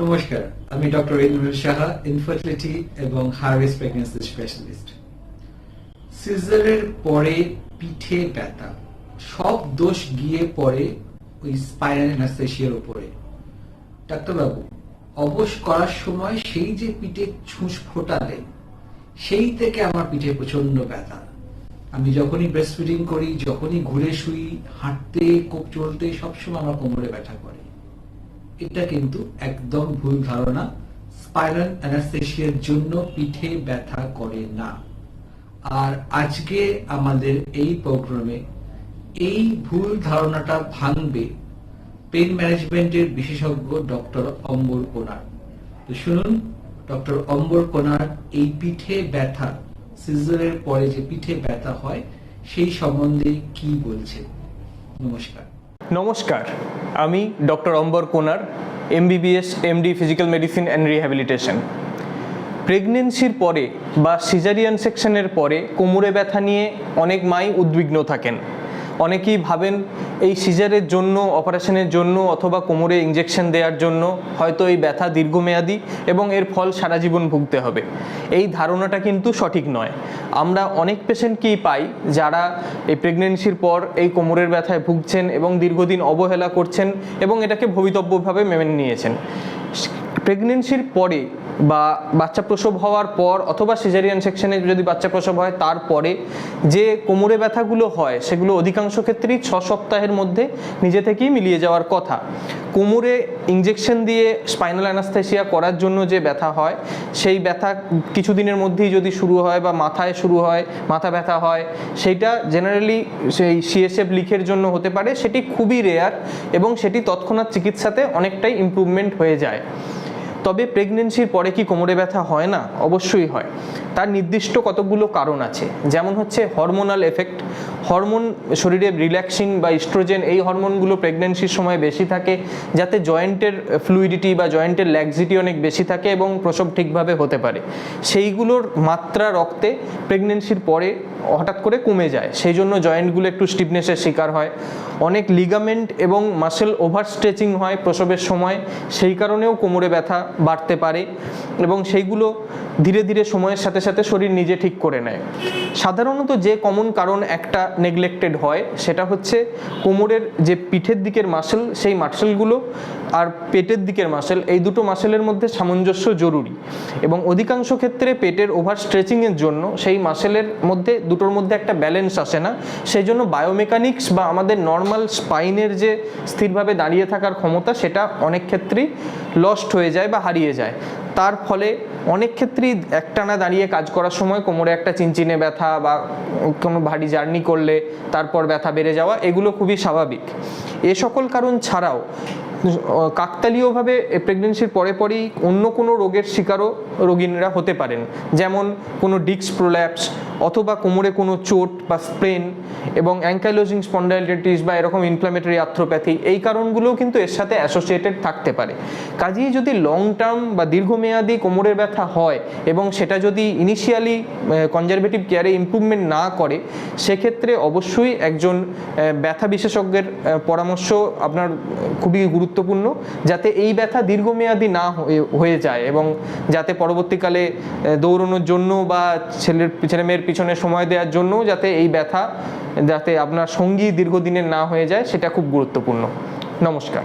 নমস্কার, আমি doctor Indra Saha infertility এবং হার্ভেস্ট প্রেগনেন্সি স্পেশালিস্ট সিজারের পরে পিঠে ব্যথা, সব দোষ গিয়ে পড়ে ওই স্পাইনাল অ্যানাস্থেশিয়ার উপরে। ডাক্তারবাবু, অবশ করার সময় সেই যে পিঠে ছুঁচ ফোটালে, সেই থেকে আমার পিঠে প্রচণ্ড ব্যথা। আমি যখনই ব্রেস্ট ফিডিং করি, যখনই ঘুরে শুই, হাঁটতে, কোপ চলতে, সবসময় আমার কোমরে ব্যথা করে। এটা কিন্তু একদম ভুল ধারণা। স্পাইরাল অ্যানাস্থেশিয়ার জন্য পিঠে ব্যথা করে না। আর আজকে আমাদের এই প্রোগ্রামে এই ভুল ধারণাটা ভাঙবে পেন ম্যানেজমেন্টের বিশেষজ্ঞ ডক্টর অম্বর কোনার তো শুনুন, ডক্টর অম্বর কোনার এই পিঠে ব্যথা, সিজারের পরে যে পিঠে ব্যথা হয়, সেই সম্বন্ধে কি বলছেন? নমস্কার। নমস্কার। আমি doctor Ambar Konar MBBS MD physical medicine and rehabilitation প্রেগনেন্সির পরে বা সিজারিয়ান সেকশনের পরে কোমরে ব্যথা নিয়ে অনেক মাই উদ্বিগ্ন থাকেন। অনেকেই ভাবেন এই সিজারের জন্য, অপারেশনের জন্য অথবা কোমরে ইঞ্জেকশন দেওয়ার জন্য হয়তো এই ব্যথা দীর্ঘমেয়াদী এবং এর ফল সারা জীবন ভুগতে হবে। এই ধারণাটা কিন্তু সঠিক নয়। আমরা অনেক পেশেন্টকেই পাই যারা এই প্রেগনেন্সির পর এই কোমরের ব্যথায় ভুগছেন এবং দীর্ঘদিন অবহেলা করছেন এবং এটাকে ভবিতব্যভাবে মেনে নিয়েছেন। প্রেগনেন্সির পরে বা বাচ্চা প্রসব হওয়ার পর অথবা সিজারিয়ান সেকশনে যদি বাচ্চা প্রসব হয়, তারপরে যে কোমরে ব্যথাগুলো হয়, সেগুলো অধিকাংশ ক্ষেত্রেই ছ সপ্তাহের মধ্যে নিজে থেকেই মিলিয়ে যাওয়ার কথা। কোমরে ইঞ্জেকশন দিয়ে স্পাইনাল অ্যানাস্থেসিয়া করার জন্য যে ব্যথা হয়, সেই ব্যথা কিছুদিনের মধ্যেই যদি শুরু হয় বা মাথায় শুরু হয়, মাথা ব্যথা হয় সেইটা জেনারেলি সেই সিএসএফ লিখের জন্য হতে পারে। সেটি খুবই রেয়ার এবং সেটি তৎক্ষণাৎ চিকিৎসাতে অনেকটাই ইমপ্রুভমেন্ট হয়ে যায়। তবে প্রেগনেন্সির পরে কি কোমরে ব্যথা হয় না? অবশ্যই হয়। তার নির্দিষ্ট কতগুলো কারণ আছে? যেমন হচ্ছে হরমোনাল এফেক্ট হরমোন শরীরে রিল্যাক্সিং বা ইস্ট্রোজেন এই হরমোনগুলো প্রেগনেন্সির সময় বেশি থাকে, যাতে জয়েন্টের ফ্লুইডিটি বা জয়েন্টের ল্যাক্সিটি অনেক বেশি থাকে এবং প্রসব ঠিকভাবে হতে পারে। সেইগুলোর মাত্রা রক্তে প্রেগনেন্সির পরে হঠাৎ করে কমে যায়। সেই জন্য জয়েন্টগুলো একটু স্টিফনেসের শিকার হয়। অনেক লিগামেন্ট এবং মাসেল ওভার স্ট্রেচিং হয় প্রসবের সময়। সেই কারণেও কোমরে ব্যথা বাড়তে পারে এবং সেইগুলো ধীরে ধীরে সময়ের সাথে সাথে শরীর নিজে ঠিক করে নেয়। সাধারণত যে কমন কারণ একটা নেগলেক্টেড হয়, সেটা হচ্ছে কোমরের যে পিঠের দিকের মাসেল সেই মাসেলগুলো আর পেটের দিকের মাসেল এই দুটো মাসেলের মধ্যে সামঞ্জস্য জরুরি। এবং অধিকাংশ ক্ষেত্রে পেটের ওভার স্ট্রেচিংয়ের জন্য সেই মাসেলের মধ্যে, দুটোর মধ্যে একটা ব্যালেন্স আসে না। সেই জন্য বায়োমেকানিক্স বা আমাদের নর্মাল স্পাইনের যে স্থিরভাবে দাঁড়িয়ে থাকার ক্ষমতা, সেটা অনেক ক্ষেত্রেই লস্ট হয়ে যায় বা হারিয়ে যায়। তার ফলে অনেক ক্ষেত্রেই একটানা দাঁড়িয়ে কাজ করার সময় কোমরে একটা চিনচিনে ব্যথা বা কোনো ভারী জার্নি করলে তারপর ব্যথা বেড়ে যাওয়া, এগুলো খুবই স্বাভাবিক। এ সকল কারণ ছাড়াও কাকতালীয়ভাবে প্রেগনেন্সির পরে পরেই অন্য কোনো রোগের শিকারও রোগীরা হতে পারেন। যেমন কোনো ডিস্ক প্রোল্যাপস অথবা কোমরে কোনো চোট বা স্প্রেন এবং অ্যাঙ্কাইলোজিং স্পন্ডাইলিটিস বা এরকম ইনফ্লামেটরি আর্থ্রোপ্যাথি এই কারণগুলোও কিন্তু এর সাথে অ্যাসোসিয়েটেড থাকতে পারে। কাজেই যদি লং টার্ম বা দীর্ঘমেয়াদী কোমরের ব্যথা হয় এবং সেটা যদি ইনিশিয়ালি কনজারভেটিভ কেয়ারে ইমপ্রুভমেন্ট না করে, সেক্ষেত্রে অবশ্যই একজন ব্যথা বিশেষজ্ঞের পরামর্শ আপনার খুবই গুরুত্বপূর্ণ, যাতে এই ব্যথা দীর্ঘমেয়াদী না হয়ে- যায় এবং যাতে পরবর্তীকালে দৌড়ানোর জন্য বা ছেলের ছেলে মেয়ের পিছনে সময় দেওয়ার জন্য যাতে এই ব্যথা যাতে আপনার সঙ্গী দীর্ঘদিনের না হয়ে যায় সেটা খুব গুরুত্বপূর্ণ। নমস্কার।